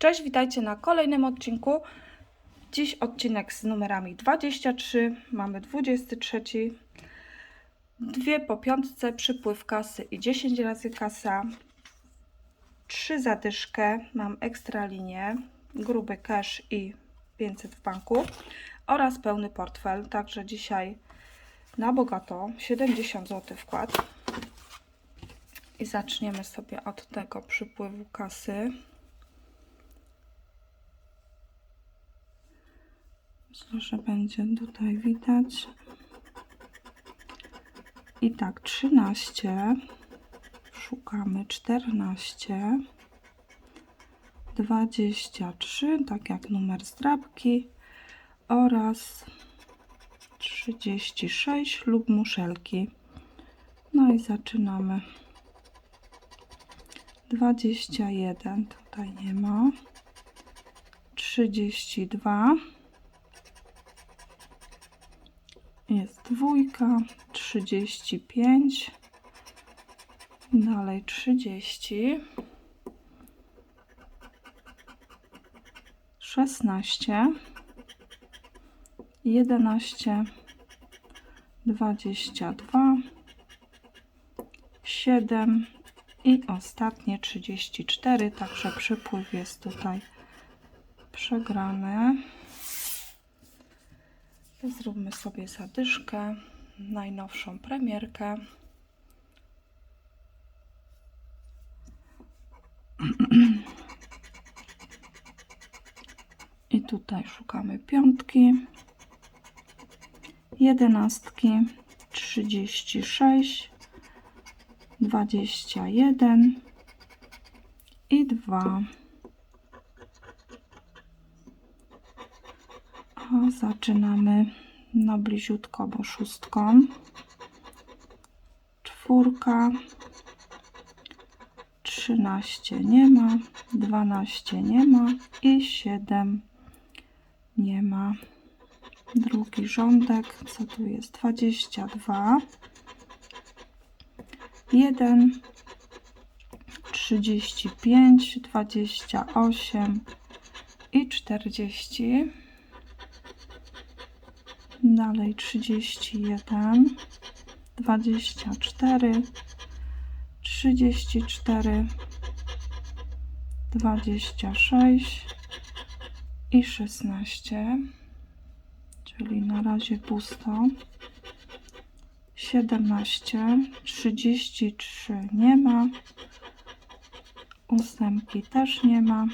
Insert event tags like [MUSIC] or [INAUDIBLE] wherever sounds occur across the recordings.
Cześć, witajcie na kolejnym odcinku. Dziś odcinek z numerami 23, mamy 23, dwie po piątce, przypływ kasy i 10 razy kasa, trzy zadyszkę, mam ekstra linię, gruby cash i 500 w banku oraz pełny portfel, także dzisiaj na bogato 70 zł wkład. I zaczniemy sobie od tego przypływu kasy. Myślę, że będzie tutaj widać. I tak, 13. Szukamy 14. 23, tak jak numer zdrabki. Oraz 36 lub muszelki. No i zaczynamy. 21 tutaj nie ma. 32 jest dwójka, 35 dalej 30 16 11 22 7 i ostatnie 34, także przypływ jest tutaj przegrany. Zróbmy sobie zadyszkę, najnowszą premierkę. I tutaj szukamy piątki, jedenastki, 36, 21 i 2. Zaczynamy na bliziutko, bo szóstką. Czwórka. 13 nie ma, 12 nie ma i 7 nie ma. Drugi rządek, co tu jest? 22. 1, 35, 28 i 40. Dalej 31, 24, 34, 26 i 16. Czyli na razie pusto. 17, 33 nie ma, ósemki też nie ma,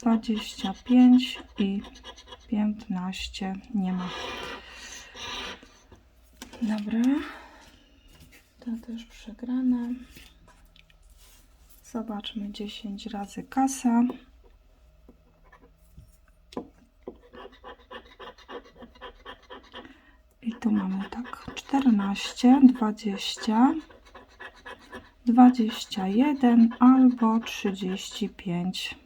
25 i 15 nie ma. Dobra, to też przegrane. Zobaczmy 10 razy kasa. I tu mamy tak 14, 20, 21 albo 35.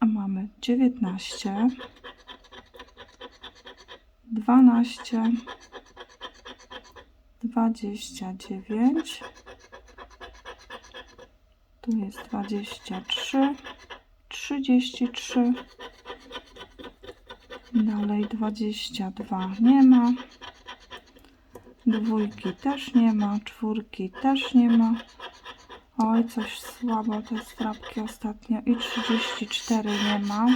A mamy 19, 12, 29, tu jest 23, 33, dalej 22 nie ma, dwójki też nie ma, czwórki też nie ma. Oj, coś słabo te strapki ostatnio i 34 nie ma.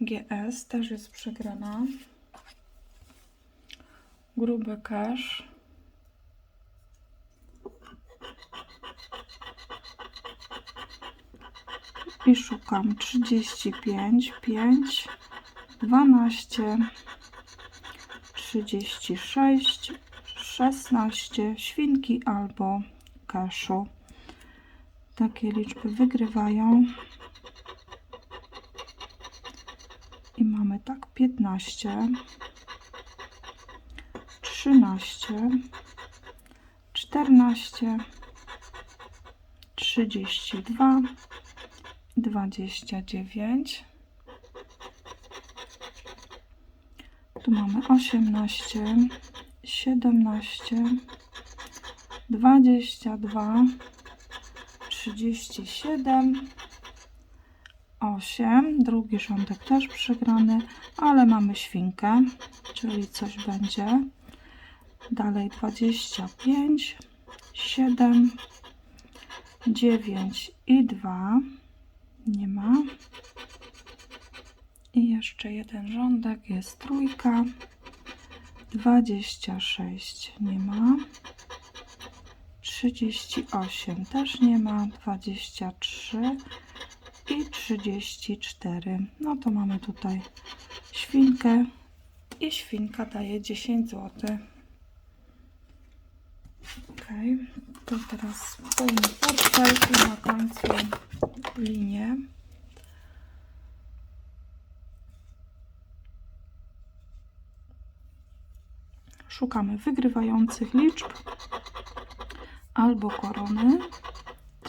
GS też jest przegrana. Gruby cash. I szukam 35, 5, 12, 36, 16 świnki albo kaszu. Takie liczby wygrywają. I mamy tak 15, 13, 14, 32, 29. Tu mamy 18, siedemnaście, dwadzieścia dwa, trzydzieści siedem, osiem. Drugi rządek też przegrany, ale mamy świnkę, czyli coś będzie. Dalej dwadzieścia pięć, siedem, dziewięć i dwa. Nie ma. I jeszcze jeden rządek, jest trójka. 26 nie ma. 38 też nie ma. 23 i 34. No to mamy tutaj świnkę i świnka daje 10 zł. Ok, to teraz pełny portfel i na końcu linię. Szukamy wygrywających liczb albo korony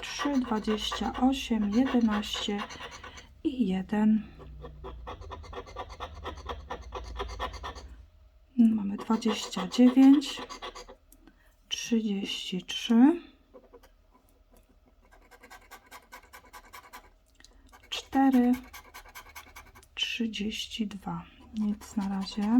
3, 28, 11 i 1. Mamy 29, 33, 4, 32. Nic na razie.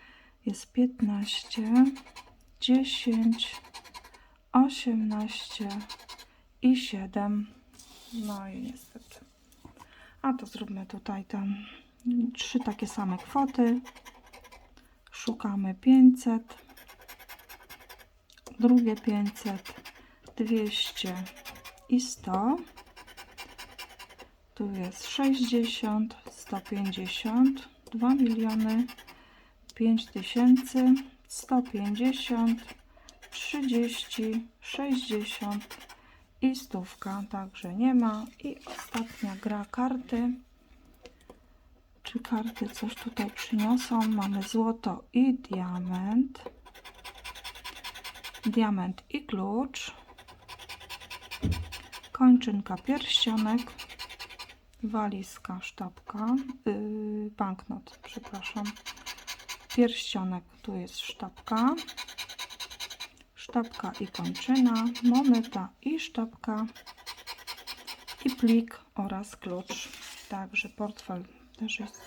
jest 15, 10, 18 i 7. No i niestety. A to zróbmy tutaj tam trzy takie same kwoty. Szukamy 500, drugie 500, 200 i 100. Tu jest 60, 150, 2 miliony 5 tysięcy, 150, 30, 60 i stówka, także nie ma. I ostatnia gra karty. Czy karty coś tutaj przyniosą? Mamy złoto i diament. Diament i klucz. Kończynka, pierścionek. Walizka, sztabka. Yy, banknot, przepraszam pierścionek, tu jest sztabka, sztabka i kończyna, moneta i sztabka i plik oraz klucz. Także portfel też jest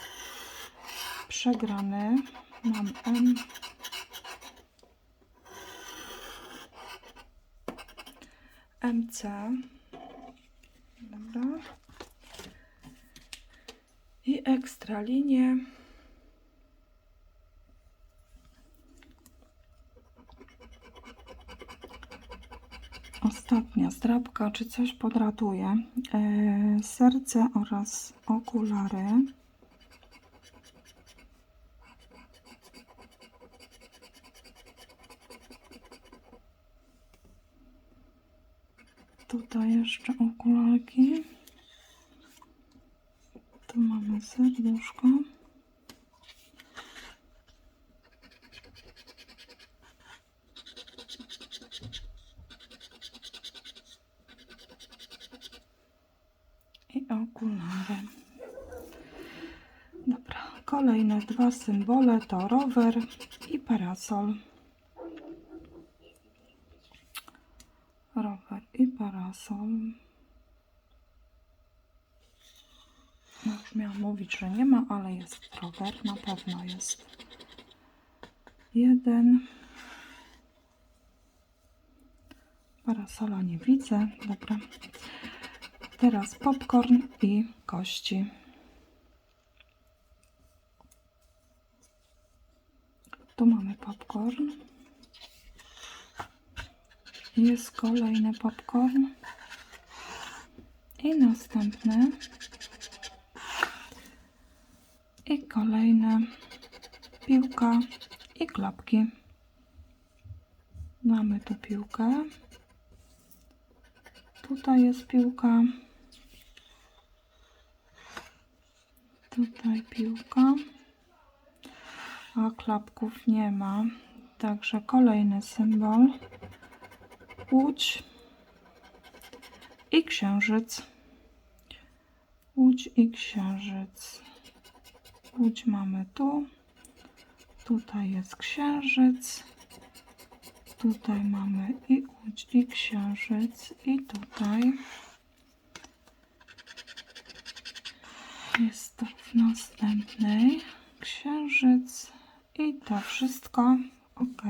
przegrany. Mam M. MC. Dobra. I ekstra linie. Ostatnia zdrabka, czy coś podratuje. E, serce oraz okulary. Tutaj jeszcze okularki. Tu mamy serduszko. i okulary. Dobra, kolejne dwa symbole to rower i parasol. Rower i parasol. No już miałam mówić, że nie ma, ale jest rower, na pewno jest. Jeden. Parasola nie widzę, dobra. Teraz popcorn i kości. Tu mamy popcorn. Jest kolejny popcorn. I następny. I kolejne piłka i klapki. Mamy tu piłkę. Tutaj jest piłka. Tutaj piłka. A klapków nie ma. Także kolejny symbol. Łódź i księżyc. Łódź i księżyc. Łódź mamy tu. Tutaj jest księżyc. Tutaj mamy i łódź, i księżyc, i tutaj. Jest to w następnej. Księżyc i to wszystko. Ok.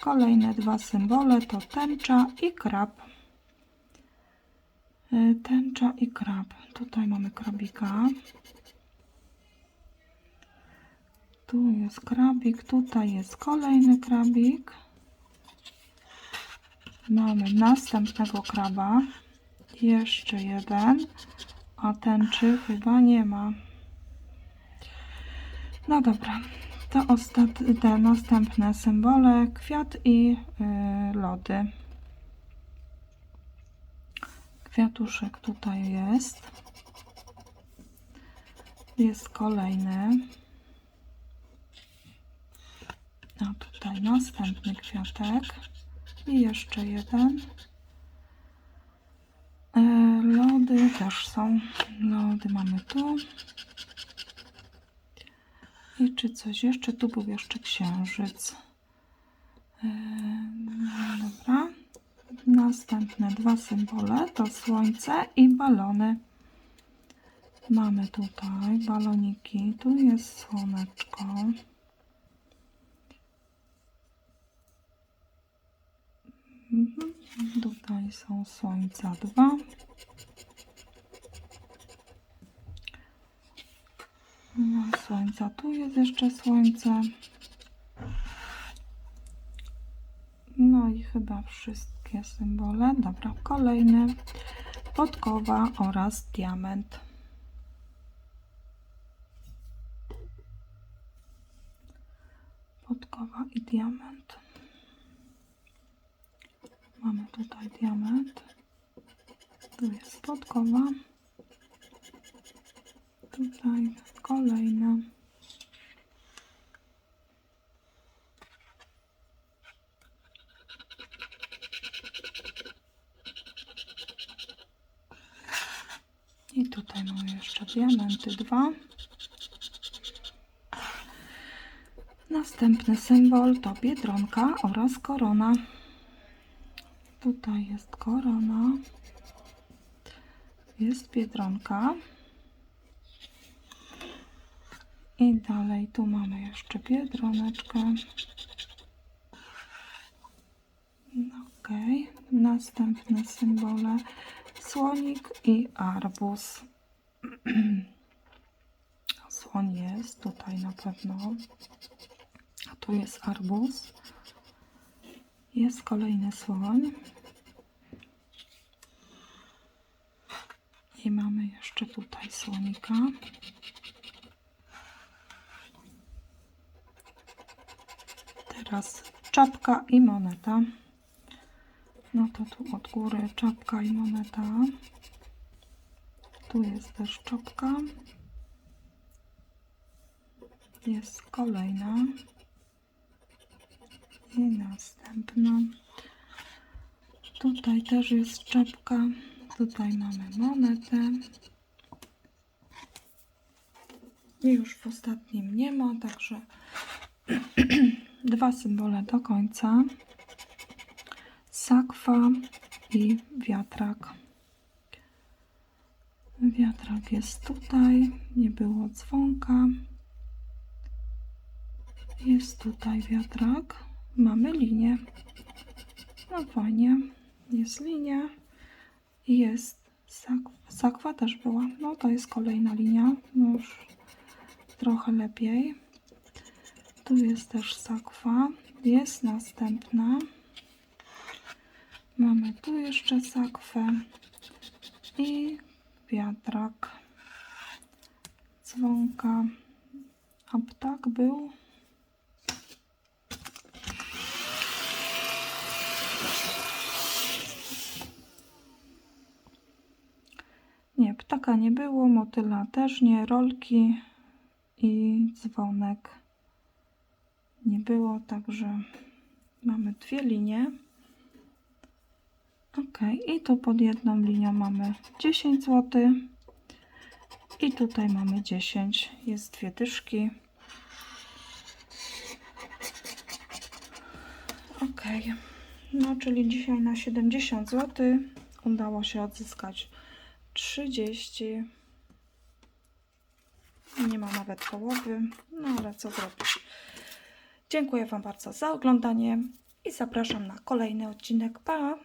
Kolejne dwa symbole to tęcza i krab. Y, Tęcza i krab. Tutaj mamy krabika. Tu jest krabik, tutaj jest kolejny krabik. Mamy następnego kraba. Jeszcze jeden. A tęczy chyba nie ma. No dobra. Ostat... te następne symbole. Kwiat i y, lody. Kwiatuszek tutaj jest. Jest kolejny. A tutaj następny kwiatek. I jeszcze jeden. E, lody też są. Lody mamy tu. I czy coś jeszcze? Tu był jeszcze księżyc. E, no dobra. Następne dwa symbole to słońce i balony. Mamy tutaj baloniki. Tu jest słoneczko. Mhm. Tutaj są słońca dwa. No, słońca, tu jest jeszcze słońce. No i chyba wszystkie symbole. Dobra, kolejny. Podkowa oraz diament. Podkowa i diament. Mamy tutaj diament. Tu jest podkowa. Tutaj kolejna. I tutaj mamy jeszcze diamenty dwa. Następny symbol to biedronka oraz korona. Tutaj jest korona. Jest biedronka. I dalej tu mamy jeszcze biedroneczkę. Ok. Następne symbole. Słonik i arbuz. [CLEARS THROAT] Słoń jest tutaj na pewno. A tu jest arbuz. Jest kolejny słoń. I mamy jeszcze tutaj słonika. Teraz czapka i moneta. No to tu od góry czapka i moneta. Tu jest też czapka. Jest kolejna. I następna. Tutaj też jest czapka. Tutaj mamy monetę. I już w ostatnim nie ma, także [CLEARS THROAT] dwa symbole do końca. Sakwa i wiatrak. Wiatrak jest tutaj, nie było dzwonka. Jest tutaj wiatrak. Mamy linię. No fajnie. Jest linia. I jest sakwa. Sakwa też była. No to jest kolejna linia. No już trochę lepiej. Tu jest też sakwa. Jest następna. Mamy tu jeszcze sakwę i wiatrak dzwonka. A ptak był Nie, ptaka nie było, motyla też nie, rolki i dzwonek nie było, także mamy dwie linie. Ok, i tu pod jedną linią mamy 10 zł. I tutaj mamy 10, jest dwie dyszki. Ok, no czyli dzisiaj na 70 zł udało się odzyskać 30. Nie ma nawet połowy, no ale co zrobić. Dziękuję Wam bardzo za oglądanie i zapraszam na kolejny odcinek. Pa!